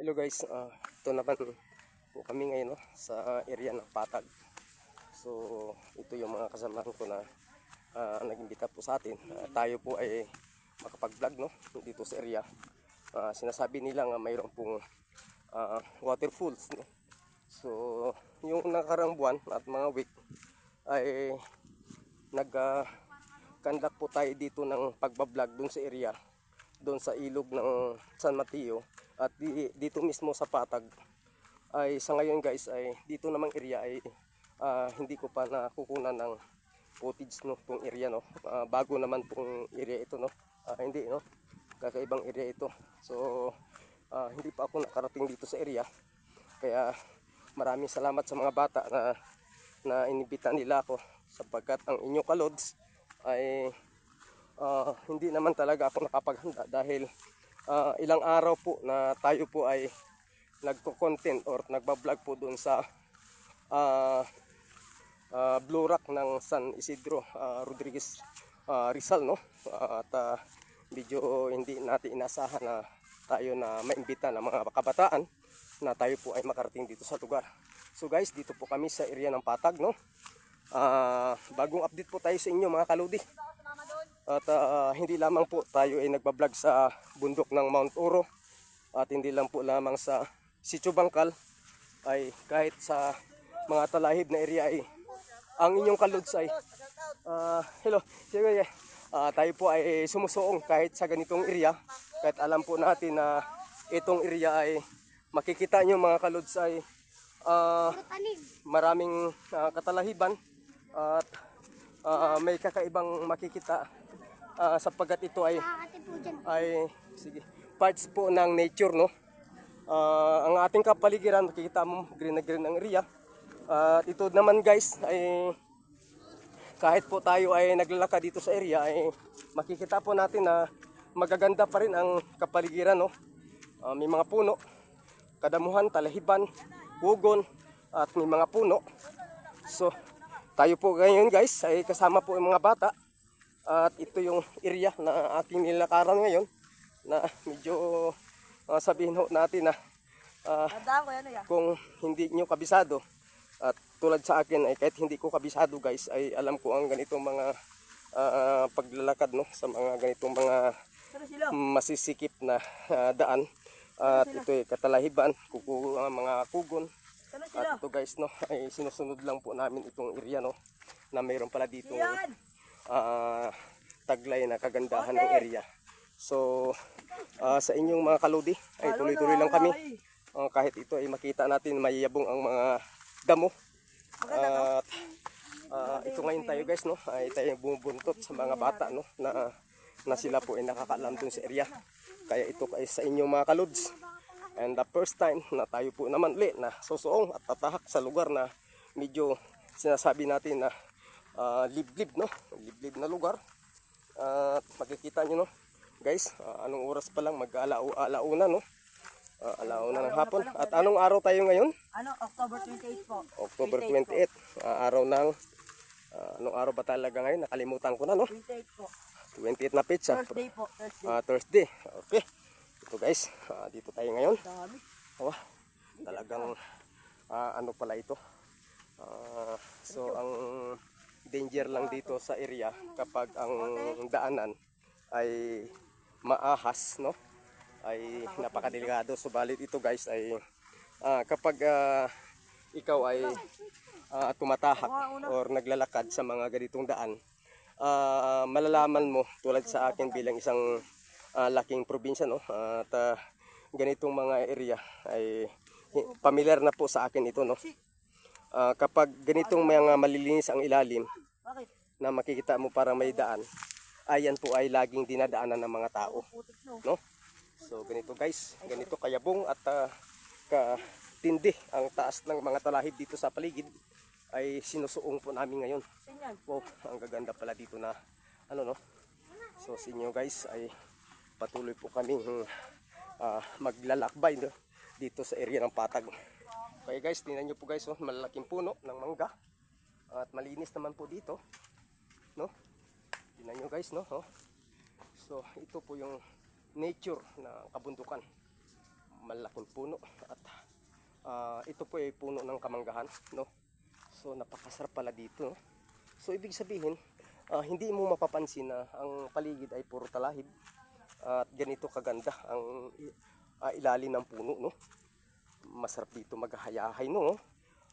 Hello guys, Ah, ito naman po kami ngayon no, sa area ng Patag. So ito yung mga kasamahan ko na uh, nag-imbita po sa atin. Ah, tayo po ay makapag-vlog no, dito sa area. Ah, sinasabi nila nga mayroon pong ah, waterfalls. No? So yung nakarang buwan at mga week ay nag ah, conduct po tayo dito ng pagbablog dun sa area doon sa ilog ng San Mateo at di, dito mismo sa Patag ay sa ngayon guys ay dito namang area ay ah, hindi ko pa nakukunan ng footage no tong area no. Ah, bago naman pong area ito no. Ah, hindi no. Kakaibang area ito. So ah, hindi pa ako nakarating dito sa area. Kaya maraming salamat sa mga bata na na inibita nila ako sapagkat ang inyong kalods ay Ah, hindi naman talaga ako nakapaghanda dahil ah, ilang araw po na tayo po ay nagko-content or nagba-vlog po doon sa ah, ah, Blue Rock ng San Isidro ah, Rodriguez ah, Rizal no Ah, at ah, medyo hindi natin inasahan na tayo na maimbita ng mga kabataan na tayo po ay makarating dito sa lugar. So guys, dito po kami sa area ng Patag no. Ah, bagong update po tayo sa inyo mga kaludi. At ah, hindi lamang po tayo ay nagbablog sa bundok ng Mount Oro. At hindi lang po lamang sa Sitio Bangkal. Ay kahit sa mga talahib na area ay ang inyong kalods ay ah, hello. Sige ah, tayo po ay sumusuong kahit sa ganitong area. Kahit alam po natin na itong area ay makikita nyo mga kalods ay ah, maraming ah, katalahiban. At ah, may kakaibang makikita ah, sapagkat ito ay ay sige. Parts po ng nature no? Ah, ang ating kapaligiran makikita mo green na green ang area. At ito naman guys ay kahit po tayo ay naglalakad dito sa area ay makikita po natin na magaganda pa rin ang kapaligiran no? Ah, may mga puno. Kadamuhan talahiban hugon at may mga puno. So tayo po ngayon guys ay kasama po yung mga bata at ito yung area na ating nilakaran ngayon na medyo ah, sabihin ho natin na ah, kung hindi nyo kabisado. At tulad sa akin ay kahit hindi ko kabisado guys ay alam ko ang ganitong mga ah, paglalakad no sa mga ganitong mga masisikip na ah, daan. At ito ay katalahiban kuku, ah, mga kugon. At ito guys no ay sinusunod lang po namin itong area no na mayroon pala dito ah, taglay na kagandahan ng area. So ah, sa inyong mga kaludi ay tuloy-tuloy lang kami. Ah, kahit ito ay makita natin mayabong ang mga damo. At ah, ito ngayon tayo guys no ay tayo bumubuntot sa mga bata no na na sila po ay nakakaalam dun sa area. Kaya ito ay sa inyong mga kaluds. And the first time na tayo po naman ulit na susuong at tatahak sa lugar na medyo sinasabi natin na ah, liblib no? Liblib na lugar. At makikita nyo no? Guys ah, anong oras pa lang mag alauna no? Ah, alauna ng hapon. At anong araw tayo ngayon? Ano, October 28 po. October 28 ah, araw ng ah, anong araw ba talaga ngayon? Nakalimutan ko na no? 28 po. 28 na pizza Thursday po, Thursday. Ah, Thursday. Okay. Ito guys. Ah, dito tayo ngayon. Dami. Oh, talagang ah, ano pala ito. Ah, so ang danger lang dito sa area kapag ang daanan ay maahas, no? Ay napakadelikado. Subalit ito guys ay ah, kapag ah, ikaw ay ah, tumatahak or naglalakad sa mga ganitong daan, ah, malalaman mo tulad sa akin bilang isang ah, laking probinsya no at ah, ganitong mga area ay hi- familiar na po sa akin ito no Ah, kapag ganitong mga malilinis ang ilalim na makikita mo parang may daan ayan po ay laging dinadaanan ng mga tao no. so ganito guys ganito kayabong at ah, katindi ang taas ng mga talahib dito sa paligid ay sinusuong po namin ngayon. Wow, ang gaganda pala dito na ano no. So sa inyo guys ay patuloy po kaming ah, maglalakbay no, dito sa area ng Patag. Okay guys, tingnan niyo po guys, oh, malalaking puno ng mangga. At malinis naman po dito. No? Tingnan niyo guys, no? Oh. So ito po yung nature na kabundukan. Malaki malaking puno at ah, ito po ay puno ng kamanggahan no so napakasarap pala dito no? so ibig sabihin ah, hindi mo mapapansin na ang paligid ay puro talahib at ganito kaganda ang ah, ilalim ng puno no? Masarap dito maghahayahay no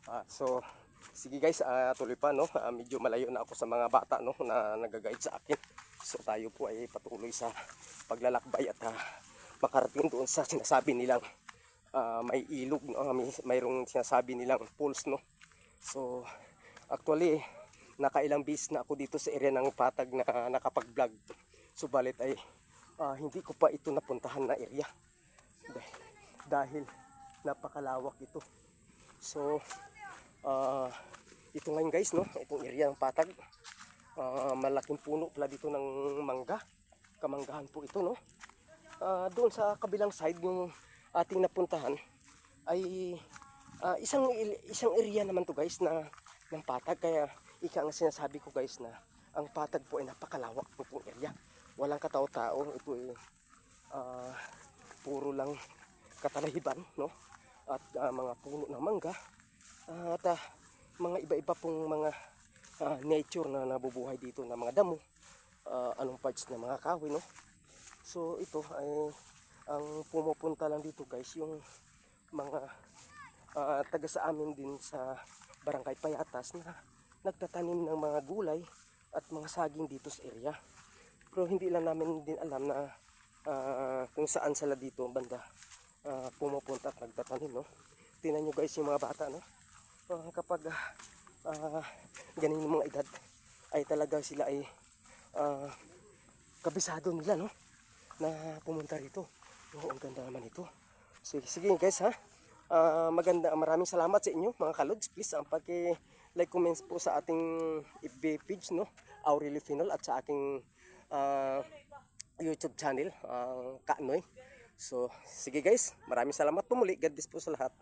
Ah, so sige guys ah, tuloy pa no? Ah, medyo malayo na ako sa mga bata no na nagagaid sa akin. So tayo po ay patuloy sa paglalakbay at ah, makarating doon sa sinasabi nilang ah, may ilog no? May mayroong sinasabi nilang pools no? So actually nakailang bis na ako dito sa area ng patag na nakapag-vlog. Subalit ay ah, hindi ko pa ito napuntahan na area dahil, napakalawak ito. So ah, ito ngayon guys no? Itong area ng patag. Ah, malaking puno pala dito ng mangga. Kamanggahan po ito no? Ah, doon sa kabilang side yung ating napuntahan ay ah, isang isang area naman to guys na ng patag. Kaya ika ang sinasabi ko guys na ang patag po ay napakalawak po pong area. Walang katao-tao ito ay ah, puro lang katalahiban no? At ah, mga puno ng mangga. At ah, mga iba-iba pong mga ah, nature na nabubuhay dito na mga damo ah, anong parts ng mga kahoy no? So ito ay ang pumupunta lang dito guys yung mga ah, taga sa amin din sa barangay Payatas na nagtatanim ng mga gulay at mga saging dito sa area. Pero hindi lang namin din alam na ah, kung saan sila dito banda ah, pumupunta at nagtatanim no? Tingnan nyo guys yung mga bata no? Ah, kapag ah, ganun yung mga edad ay talaga sila ay ah, kabisado nila no? Na pumunta rito. Oo ang ganda naman ito. Sige, sige guys ha? Ah, maganda maraming salamat sa inyo mga kalods. Please ang paki like comments po sa ating FB page no? Aurelio Finol at sa aking ah, YouTube channel ang Kaanoy. So sige guys maraming salamat po muli. God bless po sa lahat